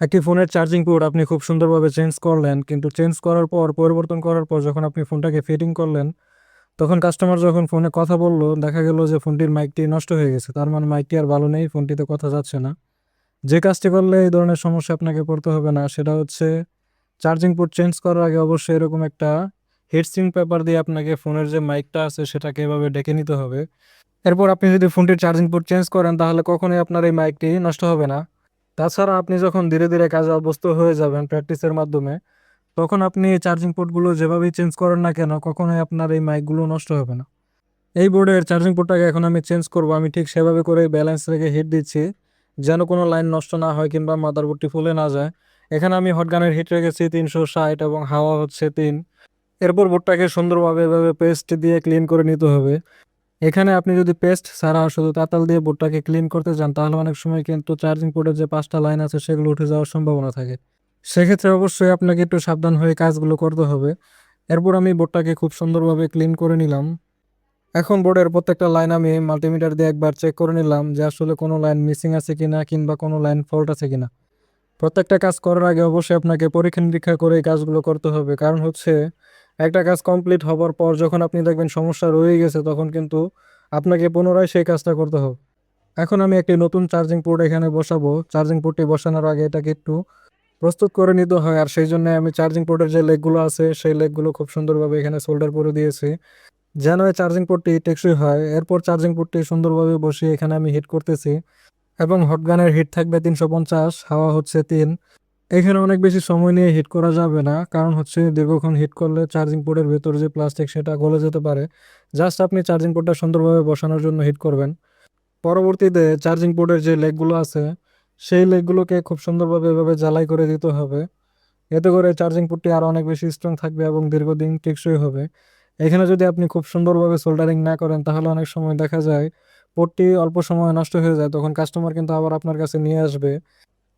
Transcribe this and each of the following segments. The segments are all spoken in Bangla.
একটি ফোনের চার্জিং পোর্ট আপনি খুব সুন্দরভাবে চেঞ্জ করলেন, কিন্তু চেঞ্জ করার পর, পরিবর্তন করার পর যখন আপনি ফোনটাকে ফিটিং করলেন, তখন কাস্টমার যখন ফোনে কথা বলল, দেখা গেল যে ফোনটির মাইকটি নষ্ট হয়ে গেছে। তার মানে মাইকটি আর ভালো নেই, ফোনটিতে কথা যাচ্ছে না। যে কাজটি করলে এই ধরনের সমস্যা আপনাকে পড়তে হবে না, সেটা হচ্ছে চার্জিং পোর্ট চেঞ্জ করার আগে অবশ্যই এরকম একটা হেডসিং পেপার দিয়ে আপনাকে ফোনের যে মাইকটা আছে, সেটাকে এভাবে ডেকে নিতে হবে। এরপর আপনি যদি ফোনটির চার্জিং পোর্ট চেঞ্জ করেন, তাহলে কখনোই আপনার এই মাইকটি নষ্ট হবে না। তাছাড়া আপনি যখন ধীরে ধীরে কাজে অভ্যস্ত হয়ে যাবেন প্র্যাকটিসের মাধ্যমে, তখন আপনি চার্জিং পোর্টগুলো যেভাবেই চেঞ্জ করেন না কেন, কখনোই আপনার এই মাইকগুলো নষ্ট হবে না। এই বোর্ডের চার্জিং পোর্টটাকে এখন আমি চেঞ্জ করব, আমি ঠিক সেভাবে করে ব্যালেন্স রেখে হিট দিচ্ছি, যেন কোনো লাইন নষ্ট না হয় কিংবা মাদারবোর্ডটি ফুলে না যায়। এখানে আমি হটগানের হিট রেখেছি তিনশো ষাট এবং হাওয়া হচ্ছে তিন। এরপর বোর্ডটাকে সুন্দরভাবে এভাবে পেস্ট দিয়ে ক্লিন করে নিতে হবে। এখানে আপনি যদি পেস্ট ছাড়া শুধু তাতাল দিয়ে বোর্ডটাকে ক্লিন করতে যান, তাহলে অনেক সময় কিন্তু চার্জিং পোর্টের যে পাঁচটা লাইন আছে, সেগুলো উঠে যাওয়ার সম্ভাবনা থাকে। সেক্ষেত্রে অবশ্যই আপনাকে একটু সাবধান হয়ে কাজগুলো করতে হবে। এরপর আমি বোর্ডটাকে খুব সুন্দরভাবে ক্লিন করে নিলাম। এখন বোর্ডের প্রত্যেকটা লাইন আমি মাল্টিমিটার দিয়ে একবার চেক করে নিলাম যে আসলে কোনো লাইন মিসিং আছে কিনা, কিংবা কোনো লাইন ফল্ট আছে কিনা। প্রত্যেকটা কাজ করার আগে অবশ্যই আপনাকে পরীক্ষা নিরীক্ষা করে কাজগুলো করতে হবে। কারণ হচ্ছে একটা কাজ কমপ্লিট হবার পর যখন আপনি দেখবেন সমস্যা রয়ে গেছে, তখন কিন্তু আপনাকে পুনরায় সেই কাজটা করতে হবে। এখন আমি একটি নতুন চার্জিং পোর্ট এখানে বসাবো। চার্জিং পোর্টটি বসানোর আগে এটাকে একটু প্রস্তুত করে নিতে হয়। আর সেই জন্য আমি চার্জিং পোর্টের যে লেগগুলো আছে, সেই লেগগুলো খুব সুন্দরভাবে এখানে সোল্ডার করে দিয়েছি। যেন এই চার্জিং পোর্টটি টেকসই হয়, এরপর চার্জিং পোর্টটি সুন্দরভাবে বসিয়ে এখানে আমি হিট করতেছি। এবং হটগানের হিট থাকবে তিনশো পঞ্চাশ, হাওয়া হচ্ছে তিন। এখানে অনেক বেশি সময় নিয়ে হিট করা যাবে না। কারণ হচ্ছে দীর্ঘক্ষণ হিট করলে চার্জিং পোর্টের ভেতর যে প্লাস্টিক সেটা গলে যেতে পারে। জাস্ট আপনি চার্জিং পোর্টটা সুন্দরভাবে বসানোর জন্য হিট করবেন। পরবর্তীতে চার্জিং পোর্টের যে লেগগুলো আছে, সেই লেগগুলোকে খুব সুন্দরভাবে এভাবে জ্বালাই করে দিতে হবে। এতে করে চার্জিং পোর্টটি আরও অনেক বেশি স্ট্রং থাকবে এবং দীর্ঘদিন টেকসই হবে। এখানে যদি আপনি খুব সুন্দরভাবে সোল্ডারিং না করেন, তাহলে অনেক সময় দেখা যায় পোর্টটি অল্প সময় নষ্ট হয়ে যায়। তখন কাস্টমার কিন্তু আবার আপনার কাছে নিয়ে আসবে।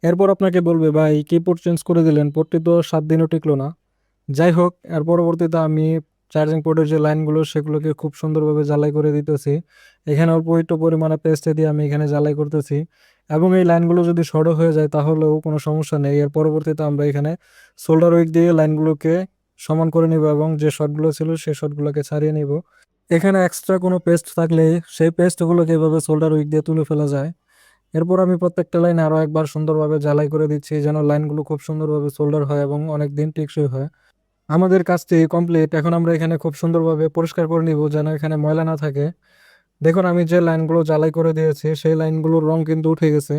এরপর আপনাকে বলবে, ভাই কি পোর্ট চেঞ্জ করে দিলেন পোর্টটি তো সাত দিনও টিকলো না। যাই হোক, এর পরবর্তীতে আমি চার্জিং পোর্টের যে লাইনগুলো সেগুলোকে খুব সুন্দরভাবে জ্বালাই করে দিতেছি। এখানে অল্প একটু পরিমাণে পেস্টে দিয়ে আমি এখানে জ্বালাই করতেছি। এবং এই লাইনগুলো যদি শর্ট হয়ে যায়, তাহলেও কোনো সমস্যা নেই। এর পরবর্তীতে আমরা এখানে সোল্ডার উইক দিয়ে লাইনগুলোকে সমান করে নিব এবং যে শর্টগুলো ছিল, সেই শর্টগুলোকে ছাড়িয়ে নিব। এখানে এক্সট্রা কোনো পেস্ট থাকলে, সেই পেস্টগুলোকে এভাবে সোল্ডার উইক দিয়ে তুলে ফেলা যায়। এরপর আমি প্রত্যেকটা লাইন আরও একবার সুন্দরভাবে জ্বালাই করে দিচ্ছি, যেন লাইনগুলো খুব সুন্দরভাবে সোল্ডার হয় এবং অনেক দিন টেকসই হয়। আমাদের কাজটি কমপ্লিট এখন আমরা এখানে খুব সুন্দরভাবে পরিষ্কার করে নিব, যেন এখানে ময়লা না থাকে। দেখুন, আমি যে লাইনগুলো জ্বালাই করে দিয়েছি, সেই লাইনগুলোর রং কিন্তু উঠে গেছে।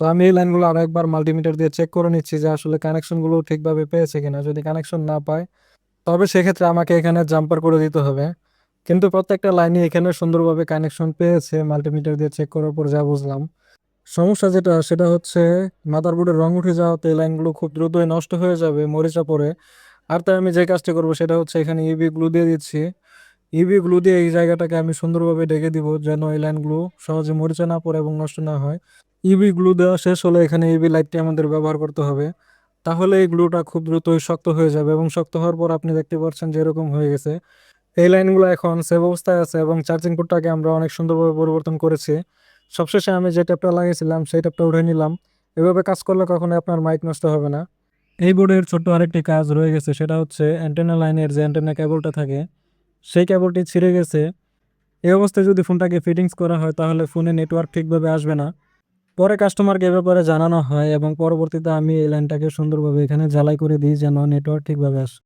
তো আমি এই লাইনগুলো আরও একবার মাল্টিমিটার দিয়ে চেক করে নিচ্ছি যে আসলে কানেকশনগুলো ঠিকভাবে পেয়েছে কিনা। যদি কানেকশন না পায়, তবে সেক্ষেত্রে আমাকে এখানে জাম্পার করে দিতে হবে। কিন্তু প্রত্যেকটা লাইনই এখানে সুন্দরভাবে কানেকশন পেয়েছে। মাল্টিমিটার দিয়ে চেক করার পর যা বুঝলাম। সমস্যা যেটা, সেটা হচ্ছে মাদারবোর্ডের রং উঠে যাওয়াতে লাইনগুলো খুব দ্রুতই নষ্ট হয়ে যাবে মরিচা পরে আর তাই আমি যে কাজটা করব, সেটা হচ্ছে এখানে ইবি গ্লু দিয়ে দিচ্ছি। ইবি গ্লু দিয়ে এই জায়গাটাকে আমি সুন্দরভাবে ঢেকে দিব, যেন এই লাইনগুলো সহজে মরিচা না পড়ে এবং নষ্ট না হয়। ইবি গ্লু দেওয়া শেষ হলে এখানে ইবি লাইটটি আমাদের ব্যবহার করতে হবে। তাহলে এই গ্লুটা খুব দ্রুতই শক্ত হয়ে যাবে এবং শক্ত হওয়ার পর আপনি দেখতে পাচ্ছেন যে এরকম হয়ে গেছে। এই লাইনগুলো এখন সেভ অবস্থায় আছে এবং চার্জিং পোর্টটাকে আমরা অনেক সুন্দরভাবে পরিবর্তন করেছি। সবশেষে আমি যে ট্যাপটা লাগিয়েছিলাম, সেই ট্যাপটা উঠে নিলাম। এভাবে কাজ করলে কখনোই আপনার মাইক নষ্ট হবে না। এই বোর্ডের ছোট্ট আরেকটি কাজ রয়ে গেছে, সেটা হচ্ছে অ্যান্টেনা লাইনের যে অ্যান্টেনা কেবলটা থাকে, সেই কেবলটি ছিঁড়ে গেছে। এই অবস্থায় যদি ফোনটাকে ফিটিংস করা হয়, তাহলে ফোনে নেটওয়ার্ক ঠিকভাবে আসবে না। পরে কাস্টমারকে এ ব্যাপারে জানানো হয় এবং পরবর্তীতে আমি এই লাইনটাকে সুন্দরভাবে এখানে জ্বালাই করে দিই, যেন নেটওয়ার্ক ঠিকভাবে আসে।